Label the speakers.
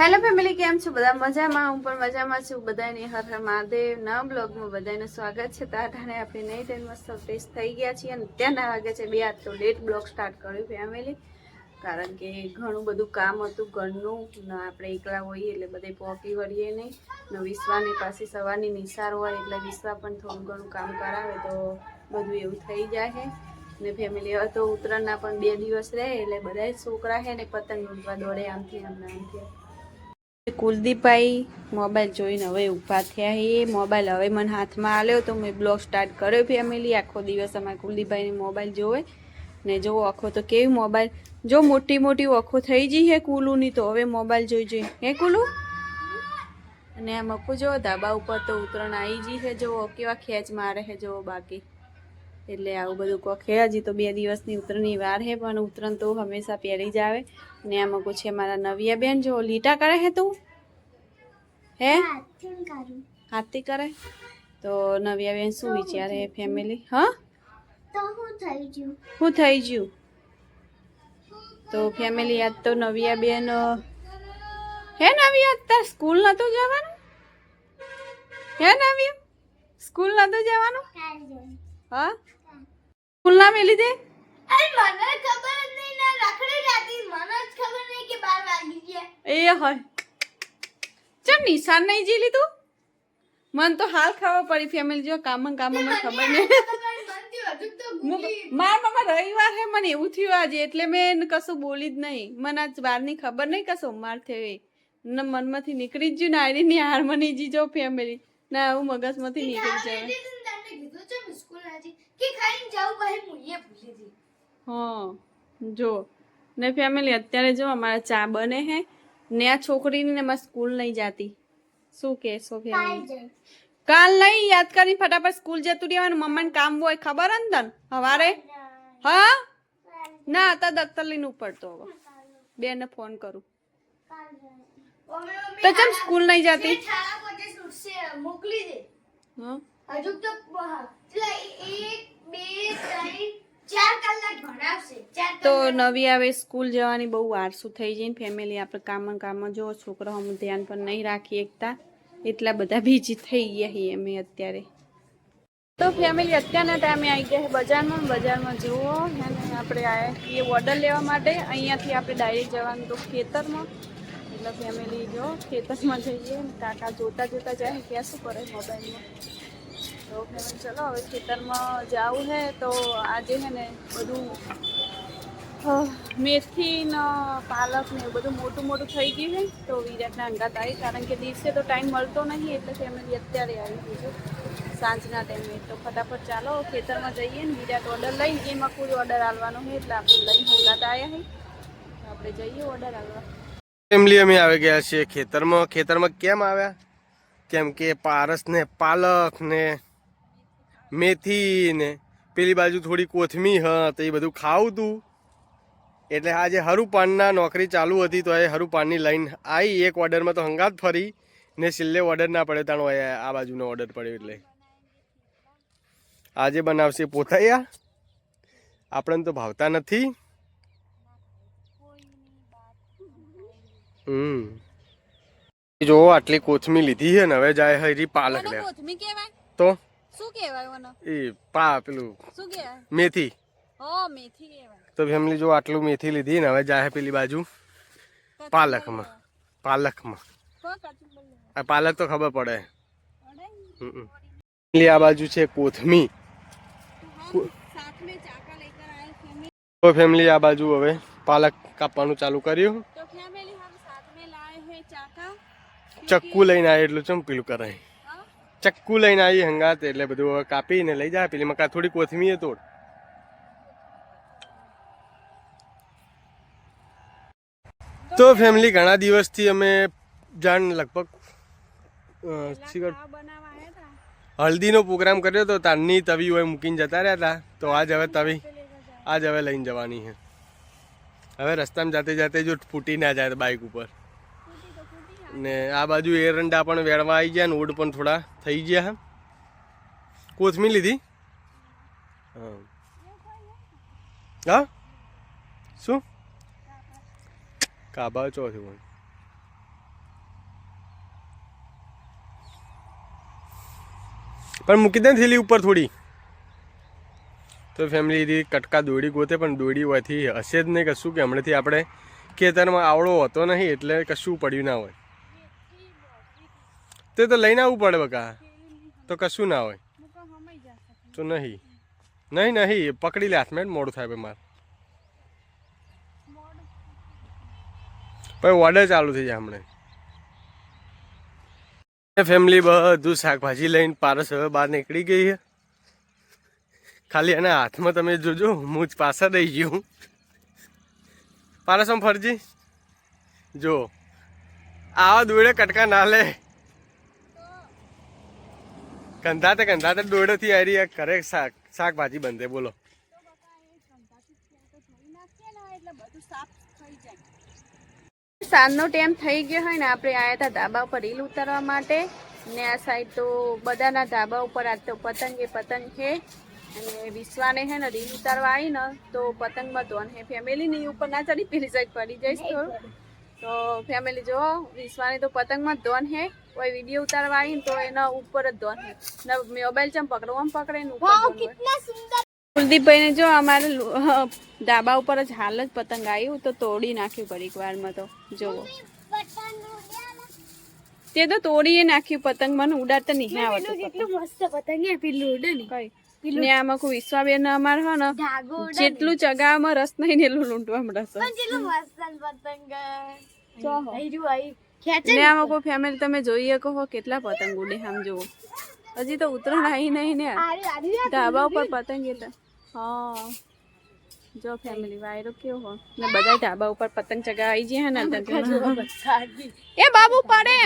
Speaker 1: Hello family કેમ છો? બધા મજામાં? હું પણ મજામાં છું. બધાની હર હર મહાદેવ. નવા બ્લોગમાં બધાને સ્વાગત છે. તાઠાને આપણે નહીં ટાઈમ મસ્ત ફ્રેશ થઈ ગયા છીએ અને ત્યાંના વાગે છે. બે આજ તો લેટ બ્લોગ સ્ટાર્ટ કર્યું ફેમિલી કારણ કે ઘણું બધું કામ હતું ઘરનું. ને આપણે એકલા હોઈએ એટલે બધે પહોંચી વળીએ નહીં ને વિશ્વાની પાસે સવારની નિસાર હોય એટલે વિશ્વા પણ થોડું ઘણું કામ કરાવે તો બધું એવું થઈ જાય છે ને ફેમિલી હવે તો ઉત્તરાયણના પણ બે દિવસ રહે એટલે બધા છોકરા છે ને પતંગ લૂંટવા દોડે આમથી આમના આમથી. કુલદીપભાઈ મોબાઈલ જોઈને હવે ઊભા થયા એ મોબાઈલ હવે મને હાથમાં આવ્યો તો મેં બ્લોગ સ્ટાર્ટ કર્યો ફેમિલી. આખો દિવસ અમારે કુલદીપભાઈને મોબાઈલ જોવે. ને જો આખો તો કેવી મોબાઈલ. જો મોટી મોટી ઓખો થઈ જઈ હે કુલુની તો હવે મોબાઈલ જોઈ જોઈ. હે કુલુ? અને આ મકુ જો ધાબા ઉપર તો ઉતરણ આવી જઈ છે. જો કેવા ખેંચ મારે હે જો બાકી. એટલે આવું બધું કોખે હજી તો બે દિવસની ઉતરણની વાર છે, પણ ઉતરણ તો હંમેશા પહેરી જ આવે. ને આ મકુ છે મારા નવિયા બેન. જો લીટા કરે હે તું? હે? હાથથી કરે. તો નવ્યા બેન શું વિચારે ફેમિલી હ? શું થઈ ગયું. તો ફેમિલી આજ તો નવ્યા બેન હે નવ્યા તાર સ્કૂલ નતું જવાનું? હે નવિયા સ્કૂલ નતું જવાનું? હા? સ્કૂલ ના મેલી દે એ હોય. ચમ નિશાન નહીં જી લીધું? મન તો હાલ ખબર પડી ફેમિલી જો કામમાં કામમાં ખબર નહીં. માર મમ્મા રવિવાર હે મને એવું થયું આજે એટલે મેં કશું બોલી જ નહીં. મને આજ બહારની ખબર નહીં કશું માર થયો ને મનમાંથી નીકળી જ ગયું ને આડી ની હારમોની જી જો ફેમિલી ના આવું મગજમાંથી નીકળી જાય હા જો. ને ફેમિલી અત્યારે જો અમારા ચા બને હે. ને આ છોકરીને ને મારે સ્કૂલ નહીં જાતી. શું કહેશો ફેમિલી કાલ નહીં? યાદ કરી ફટાફટ સ્કૂલ જતું રહેવાનું. મમ્માને કામ હોય ખબર ને તને? હવારે? હા? ના અત્યારે દફતર લઈને ઉપડતો હવે. બેને ફોન કરું. તો ચમ સ્કૂલ નહીં જાતી?
Speaker 2: મોકલી દે. હજુ તો એક બે ત્રણ ચાર કલાક ભણાવશે ચાર
Speaker 1: તો નવી આવે, સ્કૂલ જવાની બહુ આરસું થઈ જઈને ફેમિલી આપણે કામ કામમાં જો છોકરાઓનું ધ્યાન પણ નહીં રાખી એકતા. એટલા બધા બીજી થઈ ગયા છીએ અમે અત્યારે. તો ફેમિલી અત્યારના ટાઈમે આવી ગયા બજારમાં. બજારમાં જુઓ અને આપણે આવ્યા એ ઓર્ડર લેવા માટે અહીંયાથી આપણે ડાયરેક્ટ જવાનું તો ખેતરમાં. એટલે ફેમિલી જો ખેતરમાં જઈએ, કાકા જોતા જોતા જાય ક્યાં શું કરે મોબાઈલમાં તો ફેમિલી ચલો, હવે ખેતરમાં જવું છે તો આજે હે ને બધું મેથી ને પાલક ને એવું બધું મોટું મોટું થઈ ગયું છે. તો વિરાટના અંગાત આવી. કારણ કે દિવસે તો ટાઈમ મળતો નહીં, એટલે ફેમિલી અત્યારે આવી છે. સાંજના ટાઈમે. તો ફટાફટ ચાલો, ખેતરમાં જઈએ ને. વિરાટ ઓર્ડર લઈને એમાં કોઈ ઓર્ડર આવવાનો છે એટલે આપણે લઈને અંગાત આવ્યા છે આપણે જઈએ ઓર્ડર આવવા
Speaker 3: ફેમિલી અમે આવી ગયા છીએ ખેતરમાં. ખેતરમાં કેમ આવ્યા? કેમ કે પારસ ને પાલક ને મેથી ને પેલી બાજુ થોડી કોથમી હ, તો એ બધું ખાવું તું એટલે આજે હરુપાનના નોકરી ચાલુ હતી તો એ હરુપાનની લાઈન આવી એક ઓર્ડરમાં તો હંગાત ફરી ને છેલ્લે ઓર્ડર ના પડે તાણો આ બાજુનો ઓર્ડર પડ્યો એટલે. આજે બનાવશે પોતાયા આપણને તો ભાવતા નથી. હમ. જો આટલી કોથમી લીધી છે ને હવે જાય હરી પાલક લે તો?
Speaker 1: શું કહેવાય
Speaker 3: એ પા પેલું
Speaker 1: શું કહેવાય?
Speaker 3: મેથી.
Speaker 1: ઓ મેથી કહેવાય.
Speaker 3: તો ફેમિલી જો આટલું મેથી લીધી ને હવે જાય પેલી બાજુ પાલકમાં. પાલકમાં. આ પાલક તો ખબર પડે. પેલી આ બાજુ છે કોથમી. તો ફેમિલી આ બાજુ હવે પાલક કાપવાનું ચાલુ કર્યું. ચક્કુ લઈને આવી એટલું ચમ પેલું કરાય? ચક્કુ લઈને આવી હંગાત એટલે બધું હવે કાપીને લઈ જાય પેલી. મકા થોડી કોથમીએ તોડ. તો ફેમિલી ઘણા દિવસથી અમે જાણ લગભગ હલ્દીનો પ્રોગ્રામ કર્યો હતો તારની તવી હોય મૂકીને જતા રહ્યા હતા. તો આજ હવે તવી, આજ હવે લઈને જવાની છે. હવે રસ્તામાં જાતે જાતે જો ફૂટી ના જાય બાઇક ઉપર. ને આ બાજુ એરંડા પણ વેળવા આવી ગયા ને ઓડ પણ થોડા થઈ ગયા કોથમી લીધી? હા? શું? કાબા ચોથી હોય પણ મૂકી દે થેલી ઉપર થોડી. તો ફેમિલી કટકા દોડી ગોતે, પણ દોડી હોયથી હશે જ નહીં કશું કે હમણાંથી આપણે ખેતરમાં આવડો હતો નહીં, એટલે કશું પડ્યું ના હોય. તે તો લઈને આવવું પડે બકા. તો કશું ના હોય. તો નહીં. નહીં નહીં, પકડી લે હાથમાં, મોડું થાય ભાઈ મારે. પછી ઓર્ડર ચાલુ થઈ જાય હમણાં. ફેમિલી બધું શાકભાજી લઈને પારસ હવે બહાર નીકળી ગઈ છે. ખાલી એના હાથમાં તમે જોજો, હું જ પાછા રહી ગયું પારસમ ફરજી? જો. આવા દોડે કટકા ના લે. કંધાતે કંધાતે દોડેથી આવી રહ્યા ઘરે શાક, શાકભાજી બંધે બોલો.
Speaker 1: સાંજનો ટાઈમ થઈ ગયો હોય ને આપણે આવ્યા હતા ધાબા ઉપર રીલ ઉતારવા માટે. ને આ સાઈડ તો બધાના ધાબા ઉપર આ તો પતંગ એ પતંગ છે. અને વિશ્વાને હે ને રીલ ઉતારવા આવી ને તો પતંગમાં ધોન હે ફેમિલીની ઉપર ના ચડી પેલી સાઈડ પડી જઈશ થોડું તો ફેમિલી જો વિશ્વાને તો પતંગમાં ધોન હે કોઈ વીડિયો ઉતારવા આવી તો એના ઉપર જ ધોન હે ને મોબાઈલ ચમ પકડો આમ પકડે ને ઉપર કુલદીપભાઈને જો અમારે ધાબા ઉપર જ હાલ જ પતંગ આવ્યું તો તોડી નાખ્યું ઘડીક વારમાં તો. જોવો તે તો તોડીએ નાખ્યું પતંગ મને ઉડાડતા નહીં આવડતું.
Speaker 2: કેટલું મસ્ત પતંગ હે પેલું ઉડે ને.
Speaker 1: કઈ? ને આમાં કોઈ વિશ્વાબેન અમાર હો ને જેટલું ચગાવવામાં રસ નહીં ને એટલું લૂંટવામાં રસ
Speaker 2: કેટલું મસ્ત પતંગ.
Speaker 1: ને આમાં કોઈ ફેમિલી તમે જોઈએ કહો કેટલા પતંગ ઉડે આમ જુઓ. હજી તો ઉતરાણ આવી નહીં ને. ધાબા ઉપર પતંગ એટલે. હા. જો ફેમિલી વાયરો કેવો હો. ને બધા ધાબા ઉપર પતંગ ચગાવી જાય ને એ બાબુ પડે.